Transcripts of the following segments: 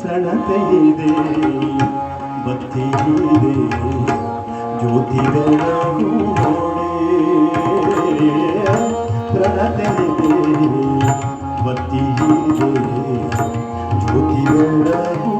ಪ್ರಣತೆ ಇದೆ ಬತ್ತಿ ಇದೆ ಜ್ಯೋತಿ ಪ್ರಣತೆ ಇದೆ ಬತ್ತಿ ಇದೆ ಜ್ಯೋತಿ ಬೆಳಗು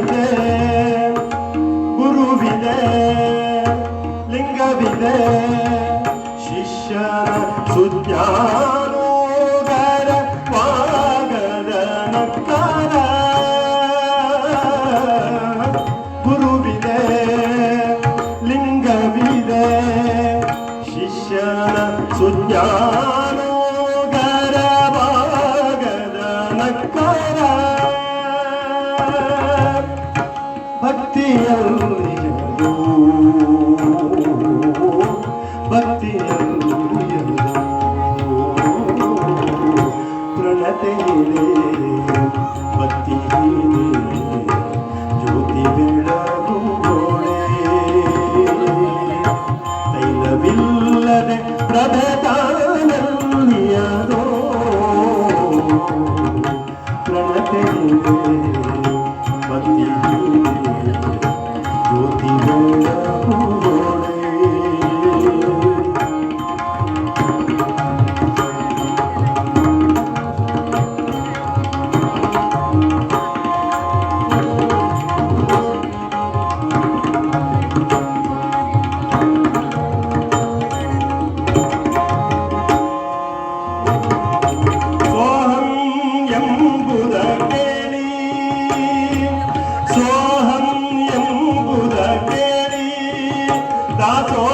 ഗുരുവിനെ ഗുരുവിനെ ലിംഗവിനെ ശിഷ്യന സുജ്ഞാനോദര വാഗരണക്കാര ഗുരുവിനെ ലിംഗവിനെ ശിഷ്യന സുജ്ഞാനോദര ಭಕ್ತಿಯಲ್ಲಿಯದು ಭಕ್ತಿಯಲ್ಲಿಯದು ಪ್ರಣತೆಯಿದೆ ಭಕ್ತಿಯಿದೆ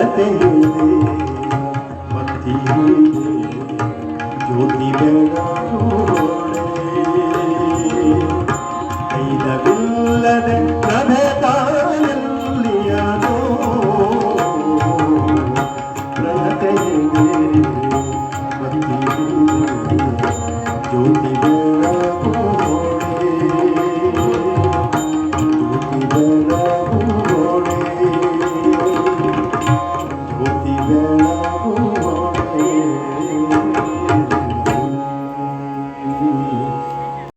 ಪ್ರಣತೆಯಿದೆ ಭಕ್ತಿಯಿದೆ Oh,